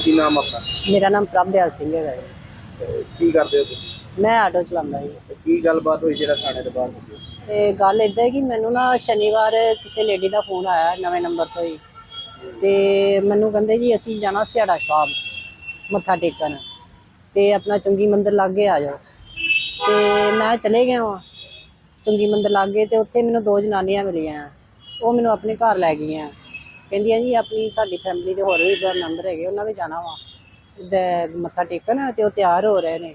ਕੀ ਨਾਮ ਆਪਣਾ? ਮੇਰਾ ਨਾਮ ਪ੍ਰਭਦਿਆਲ ਸਿੰਘ ਹੈਗਾ ਜੀ। ਕੀ ਕਰਦੇ ਹੋ ਤੁਸੀਂ? ਮੈਂ ਆਟੋ ਚਲਾਉਂਦਾ ਜੀ। ਤੇ ਕੀ ਗੱਲਬਾਤ ਹੋਈ ਜਿਹੜਾ ਥਾਣੇ ਦੇ ਬਾਹਰ ਹੋਈ ਤੇ ਗੱਲ ਇਦਾਂ ਹੈ ਕਿ ਮੈਨੂੰ ਨਾ ਸ਼ਨੀਵਾਰ ਕਿਸੇ ਲੇਡੀ ਦਾ ਫੋਨ ਆਇਆ ਨਵੇਂ ਨੰਬਰ ਤੋਂ ਹੀ। ਤੇ ਮੈਨੂੰ ਕਹਿੰਦੇ ਜੀ ਅਸੀਂ ਜਾਣਾ ਸਿਆੜਾ ਸਾਹਿਬ ਮੱਥਾ ਟੇਕਣ। ਤੇ ਆਪਣਾ ਚੰਗੀ ਮੰਦਿਰ ਲਾਗੇ ਆ ਜਾਓ। ਤੇ ਮੈਂ ਚਲੇ ਗਿਆ ਵਾਂ ਚੰਗੀ ਮੰਦਿਰ ਲਾਗੇ ਤੇ ਉੱਥੇ ਮੈਨੂੰ ਦੋ ਜਨਾਨੀਆਂ ਮਿਲੀਆਂ। ਉਹ ਮੈਨੂੰ ਆਪਣੇ ਘਰ ਲੈ ਗਈਆਂ। ਕਹਿੰਦੀਆਂ ਜੀ, ਆਪਣੀ ਸਾਡੀ ਫੈਮਿਲੀ ਦੇ ਹੋਰ ਵੀ ਮੈਂਬਰ ਹੈਗੇ, ਉਹਨਾਂ ਵੀ ਜਾਣਾ ਵਾ। ਦ ਮੱਥਾ ਟੇਕਣ ਤੇ ਉਹ ਤਿਆਰ ਹੋ ਰਹੇ ਨੇ।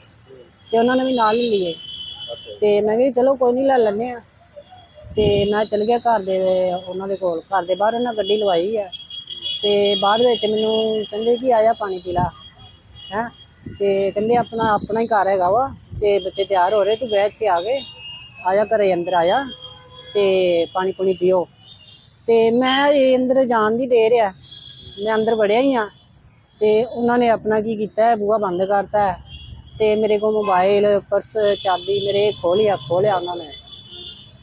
ਤੇ ਉਹਨਾਂ ਨੇ ਵੀ ਨਾਲ ਹੀ ਲਈਏ ਤੇ ਮੈਂ ਕਿਹਾ ਜੀ ਚਲੋ ਕੋਈ ਨਹੀਂ, ਲੈ ਲੈਂਦੇ ਆ। ਤੇ ਮੈਂ ਚਲ ਗਿਆ ਘਰ ਦੇ, ਉਹਨਾਂ ਦੇ ਕੋਲ। ਘਰ ਦੇ ਬਾਹਰ ਉਹਨਾਂ ਗੱਡੀ ਲਵਾਈ ਆ। ਤੇ ਬਾਅਦ ਵਿੱਚ ਮੈਨੂੰ ਕਹਿੰਦੇ ਕਿ ਆਇਆ ਪਾਣੀ ਪੀ ਲਾ। ਹੈ? ਤੇ ਕਹਿੰਦੇ ਆਪਣਾ ਆਪਣਾ ਹੀ ਘਰ ਹੈਗਾ ਵਾ। ਤੇ ਬੱਚੇ ਤਿਆਰ ਹੋ ਰਹੇ, ਤੂੰ ਬੈਠ ਕੇ ਆ ਗਏ। ਆਇਆ ਘਰੇ, ਅੰਦਰ ਆਇਆ ਤੇ ਪਾਣੀ ਪੁਣੀ ਪੀਓ। ਤੇ ਮੈਂ ਇਹ ਅੰਦਰ ਜਾਣ ਦੀ ਡੇਰ ਆ। ਮੈਂ ਅੰਦਰ ਵੜਿਆ ਹੀ ਆ। ਤੇ ਉਹਨਾਂ ਨੇ ਆਪਣਾ ਕੀ ਕੀਤਾ ਹੈ, ਬੂਹਾ ਬੰਦ ਕਰਤਾ ਹੈ। ਤੇ ਮੇਰੇ ਕੋਲ ਮੋਬਾਈਲ ਪਰਸ ਚਾਬੀ ਮੇਰੇ ਖੋਲਿਆ ਖੋਲਿਆ ਉਹਨਾਂ ਨੇ।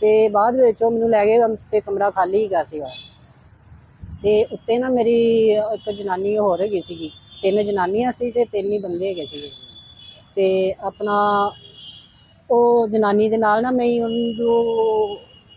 ਤੇ ਬਾਅਦ ਵਿੱਚ ਉਹ ਮੈਨੂੰ ਲੈ ਗਏ ਤੇ ਕਮਰਾ ਖਾਲੀ ਹੈਗਾ ਸੀਗਾ। ਤੇ ਉੱਤੇ ਨਾ ਮੇਰੀ ਇੱਕ ਜਨਾਨੀ ਹੋਰ ਹੈਗੀ ਸੀਗੀ। ਤਿੰਨ ਜਨਾਨੀਆਂ ਸੀ ਤੇ ਤਿੰਨ ਹੀ ਬੰਦੇ ਹੈਗੇ ਸੀਗੇ। ਤੇ ਆਪਣਾ ਉਹ ਜਨਾਨੀ ਦੇ ਨਾਲ ਨਾ ਮੈਂ ਹੀ ਉਹਨੂੰ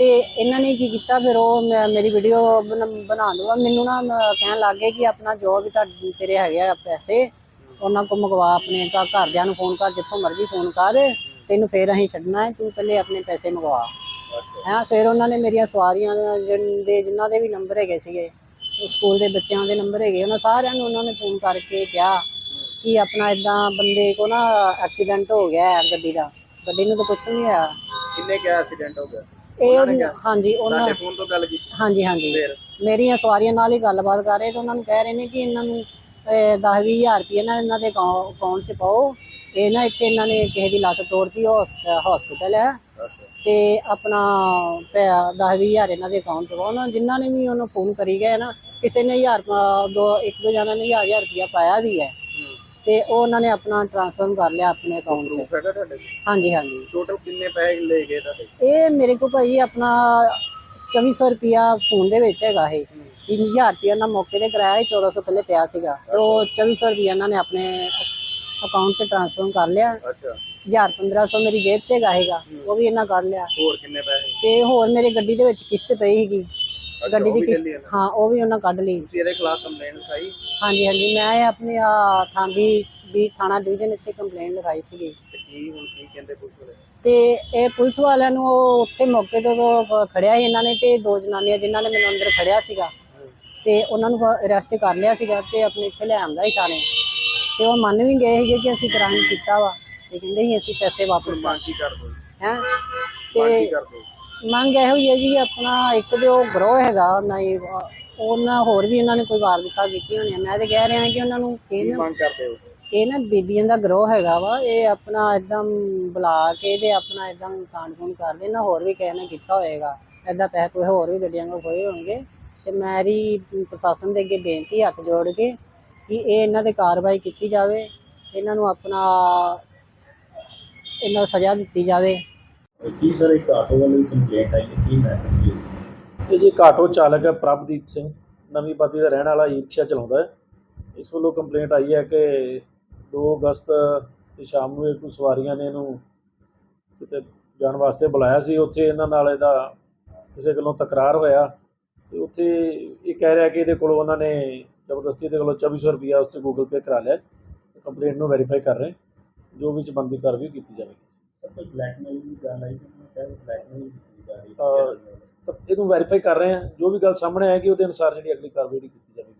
ਤੇ ਇਹਨਾਂ ਨੇ ਕੀ ਕੀਤਾ ਫਿਰ ਉਹ ਮੈਂ- ਮੇਰੀ ਵੀਡੀਓ ਬਣਾ ਦੂਗਾ ਮੈਨੂੰ ਨਾ ਮ- ਕਹਿਣ ਲੱਗ ਗਏ ਕਿ ਆਪਣਾ ਜੋ ਵੀ ਤੁਹਾਡੇ ਤੇਰੇ ਹੈਗੇ ਆ ਪੈਸੇ। ਉਹਨਾਂ ਕੋ ਮੰਗਵਾ ਆਪਣੇ ਘਰ ਘਰਦਿਆਂ ਨੂੰ ਫੋਨ ਕਰ ਜਿੱਥੋਂ ਮਰਜ਼ੀ ਫੋਨ ਕਰ। ਤੈਨੂੰ ਫੇਰ ਅਸੀਂ ਛੱਡਣਾ ਹੈ ਤੂੰ ਪਹਿਲੇ ਆਪਣੇ ਪੈਸੇ ਮੰਗਵਾ। ਹੈਂ ਫਿਰ ਉਹਨਾਂ ਨੇ ਮੇਰੀਆਂ ਸਵਾਰੀਆਂ ਜਿਨ- ਦੇ ਜਿਨ੍ਹਾਂ ਦੇ ਵੀ ਨੰਬਰ ਹੈਗੇ ਸੀਗੇ ਉਹ ਸਕੂਲ ਦੇ ਬੱਚਿਆਂ ਦੇ ਨੰਬਰ ਹੈਗੇ ਉਹਨਾਂ ਸਾਰਿਆਂ ਨੂੰ ਉਹਨਾਂ ਨੇ ਫੋਨ ਕਰਕੇ ਕਿਹਾ ਕਿ ਆਪਣਾ ਇਦਾਂ ਬੰਦੇ ਕੋ ਨਾ ਐਕਸੀਡੈਂਟ ਹੋ ਗਿਆ ਹੈ ਗੱਡੀ ਦਾ। ਗੱਡੀ ਨੂੰ ਤਾਂ ਕੁਝ ਨਹੀਂ ਹੋਇਆ। ਕਿੰਨੇ ਕਿਹਾ ਐਕਸੀਡੈਂਟ ਹੋ ਗਿਆ ਇਹ ਉਹ- ਹਾਂਜੀ ਉਹਨਾਂ ਤੁਹਾਡੇ ਫੋਨ ਤੋਂ ਗੱਲ ਕੀਤੀ। ਹਾਂਜੀ ਹਾਂਜੀ। ਫਿਰ? ਮੇਰੀਆਂ ਸਵਾਰੀਆਂ ਨਾਲ ਹੀ ਗੱਲਬਾਤ ਕਰ ਰਹੇ ਤੇ ਉਹਨਾਂ ਨੂੰ ਕਹਿ ਰਹੇ ਨੇ ਕਿ ਇਹਨਾਂ ਨੂੰ 10 ਹਜ਼ਾਰ ਰੁਪਏ ਨਾ ਇਹਨਾਂ ਦੇ ਅਕਾਊਂਟ 'ਚ ਪਾਓ। ਇਹ ਨਾ ਇੱਥੇ ਇਹਨਾਂ ਨੇ ਕਿਸੇ ਦੀ ਲੱਤ ਤੋੜਤੀ ਹਸਪੀਟਲ ਹੈ। ਤੇ ਆਪਣਾ 10 ਹਜ਼ਾਰ ਇਹਨਾਂ ਦੇ ਅਕਾਊਂਟ 'ਚ ਪਾਓ ਨਾ। ਜਿਨ੍ਹਾਂ ਨੇ ਵੀ ਉਹਨੂੰ ਫੋਨ ਕਰੀ ਗਏ ਨਾ ਕਿਸੇ ਨੇ ਹਜ਼ਾਰ ਪਾ- ਦੋ ਇੱਕ ਦੋ ਜਣਾਂ ਨੇ ਹਜ਼ਾਰ ਹਜ਼ਾਰ ਰੁਪਇਆ ਪਾਇਆ ਵੀ ਹੈ। ਤੇ ਉਹ ਉਹਨਾਂ ਨੇ ਆਪਣਾ ਟ੍ਰਾਂਸਫਰ ਕਰ ਲਿਆ ਆਪਣੇ ਅਕਾਊਂਟ 'ਚ ਪ੍ਰੂਫ ਹੈਗਾ ਤੁਹਾਡੇ ਹਾਂਜੀ ਹਾਂਜੀ। ਟੋਟਲ ਕਿੰਨੇ ਪੈਸੇ ਲੈ ਗਏ ਤੁਹਾਡੇ? ਇਹ ਮੇਰੇ ਕੋਲ ਭਾਈ ਆਪਣਾ 2400 ਰੁਪਿਆ ਫੋਨ ਦੇ ਵਿੱਚ ਹੈਗਾ ਇਹ। 3000 ਰੁਪਿਆ ਨਾ ਮੌਕੇ ਤੇ ਕਰਾਇਆ ਸੀ 1400 ਪਹਿਲੇ ਪਿਆ ਸੀਗਾ। ਤੇ ਉਹ 2400 ਰੁਪਿਆ ਇਹਨਾਂ ਨੇ ਆਪਣੇ ਅਕਾਊਂਟ 'ਚ ਟ੍ਰਾਂਸਫਰ ਕਰ ਲਿਆ। ਅੱਛਾ। 1000 1500 ਮੇਰੀ ਜੇਬ 'ਚ ਹੈਗਾ ਹੈਗਾ ਉਹ ਵੀ ਇਹਨਾਂ ਕਰ ਲਿਆ। ਹੋਰ ਕਿੰਨੇ ਪੈਸੇ? ਤੇ ਹੋਰ ਮੇਰੇ ਗੱਡੀ ਦੇ ਵਿੱਚ ਕਿਸ਼ਤ ਪਈ ਸੀਗੀ। ਗੱਡੀ ਦੀ ਕਿਸ਼ਤ। ਹਾਂ ਉਹ ਵੀ ਉਹਨਾਂ ਕੱਢ ਲਈ। ਤੁਸੀਂ ਇਹਦੇ ਖਿਲਾਫ ਕੰਪਲੇਂਟ ਲਿਖਾਈ? ਹਾਂਜੀ ਹਾਂਜੀ ਮੈਂ ਆਪਣੇ ਆ ਥਾਂਬੀ ਵੀ ਥਾਣਾ ਡਿਵੀਜ਼ਨ ਇੱਥੇ ਕੰਪਲੇਂਟ ਲਗਾਈ ਸੀਗੀ। ਤੇ ਕੀ ਹੁਣ ਕੀ ਕਹਿੰਦੇ ਪੁਲਿਸ ਵਾਲੇ? ਤੇ ਇਹ ਪੁਲਿਸ ਵਾਲਿਆਂ ਨੂੰ ਉਹ ਉੱਥੇ ਮੌਕੇ ਤੇ ਖੜਿਆ ਸੀ ਇਹਨਾਂ ਨੇ ਤੇ ਦੋ ਜਨਾਨੀਆਂ ਜਿਨ੍ਹਾਂ ਨੇ ਮੈਨੂੰ ਅੰਦਰ ਖੜਿਆ ਸੀਗਾ। ਤੇ ਉਹਨਾਂ ਨੂੰ ਅਰੈਸਟ ਕਰ ਲਿਆ ਸੀਗਾ ਤੇ ਆਪਣੇ ਇੱਥੇ ਲੈ ਆਂਦਾ ਸੀ ਥਾਣੇ। ਤੇ ਉਹ ਮੰਨ ਵੀ ਗਏ ਸੀਗੇ ਕਿ ਅਸੀਂ ਕ੍ਰਾਈਮ ਕੀਤਾ ਵਾ। ਤੇ ਕਹਿੰਦੇ ਸੀ ਅਸੀਂ ਪੈਸੇ ਵਾਪਸ ਮੰਗ ਕੀ ਕਰ ਦੋ ਹੈ? ਤੇ ਕਰ ਦੋ ਮੰਗ ਇਹੋ ਹੀ ਹੈ ਜੀ ਆਪਣਾ ਇੱਕ ਤੇ ਉਹ ਗਰੋਹ ਹੈਗਾ ਨਹੀਂ ਉਹਨਾਂ ਹੋਰ ਵੀ ਇਹਨਾਂ ਨੇ ਕੋਈ ਵਾਰ ਦਿੱਤਾ ਕੀਤੀ ਹੋਣੀ ਆ। ਮੈਂ ਤੇ ਕਹਿ ਰਿਹਾ ਕਿ ਉਹਨਾਂ ਨੂੰ ਕੀ ਇਹ ਨਾ ਮੰਗ ਕਰਦੇ ਹੋ? ਇਹ ਨਾ ਬੀਬੀਆਂ ਦਾ ਗਰੋਹ ਹੈਗਾ ਵਾ ਇਹ ਆਪਣਾ ਇਦਾਂ ਬੁਲਾ ਕੇ ਤੇ ਆਪਣਾ ਇਦਾਂ ਕਾਂਡ ਕੂੰਡ ਕਰਦੇ ਨਾ ਹੋਰ ਵੀ ਕਿਸੇ ਨੇ ਕੀਤਾ ਹੋਏਗਾ। ਇਦਾਂ ਪੈਸੇ ਕੋਈ ਹੋਰ ਵੀ ਗੱਡੀਆਂ ਕੋ ਹੋਏ ਹੋਣਗੇ। ਤੇ ਮੇਰੀ ਪ੍ਰਸ਼ਾਸਨ ਦੇ ਅੱਗੇ ਬੇਨਤੀ ਹੱਥ ਜੋੜ ਕੇ ਕਿ ਇਹ ਇਹਨਾਂ ਤੇ ਕਾਰਵਾਈ ਕੀਤੀ ਜਾਵੇ ਇਹਨਾਂ ਨੂੰ ਆਪਣਾ ਇਹਨਾਂ ਨੂੰ ਸਜ਼ਾ ਦਿੱਤੀ ਜਾਵੇ। ਕੀ ਸਰ ਇੱਕ ਆਟੋ ਵਾਲੇ ਕੰਪਲੇਂਟ ਆਈ ਹੈ ਕੀ ਮੈਟਰ ਕੀ ਇਹ ਜੀ ਇੱਕ ਆਟੋ ਚਾਲਕ ਹੈ ਪ੍ਰਭਦੀਪ ਸਿੰਘ, ਨਵੀਂ ਬਾਦੀ ਦਾ ਰਹਿਣ ਵਾਲਾ ਈ ਰਿਕਸ਼ਾ ਚਲਾਉਂਦਾ ਹੈ। ਇਸ ਵੱਲੋਂ ਕੰਪਲੇਂਟ ਆਈ ਹੈ ਕਿ 2 ਅਗਸਤ ਦੀ ਸ਼ਾਮ ਨੂੰ ਇਹ ਸਵਾਰੀਆਂ ਨੇ ਇਹਨੂੰ ਕਿਤੇ ਜਾਣ ਵਾਸਤੇ ਬੁਲਾਇਆ ਸੀ। ਉੱਥੇ ਇਹਨਾਂ ਨਾਲ ਇਹਦਾ ਕਿਸੇ ਗੱਲੋਂ ਤਕਰਾਰ ਹੋਇਆ ਤੇ ਉੱਥੇ ਇਹ ਕਹਿ ਰਿਹਾ ਕਿ ਇਹਦੇ ਕੋਲੋਂ ਉਹਨਾਂ ਨੇ ਜ਼ਬਰਦਸਤੀ ਦੇ ਕੋਲੋਂ 2400 ਰੁਪਇਆ ਉਸ ਤੇ ਗੂਗਲ ਪੇ ਕਰਾ ਲਿਆ। ਕੰਪਲੇਂਟ ਨੂੰ ਵੈਰੀਫਾਈ ਕਰ ਰਹੇ ਜੋ ਵਿੱਚ ਬੰਦੀ ਕਾਰਵਾਈ ਕੀਤੀ ਜਾਵੇਗੀ। ਕੋਈ ਬਲੈਕਮੇਲ ਦੀ ਗੱਲ ਆਈ? ਕਿ ਬਲੈਕਮੇਲ ਕੀਤੀ ਜਾ ਰਹੀ ਤਾਂ ਇਹਨੂੰ ਵੈਰੀਫਾਈ ਕਰ ਰਹੇ ਹਾਂ। ਜੋ ਵੀ ਗੱਲ ਸਾਹਮਣੇ ਆਏਗੀ, ਉਹਦੇ ਅਨੁਸਾਰ ਜਿਹੜੀ ਅਗਲੀ ਕਾਰਵਾਈ ਕੀਤੀ ਜਾਵੇਗੀ।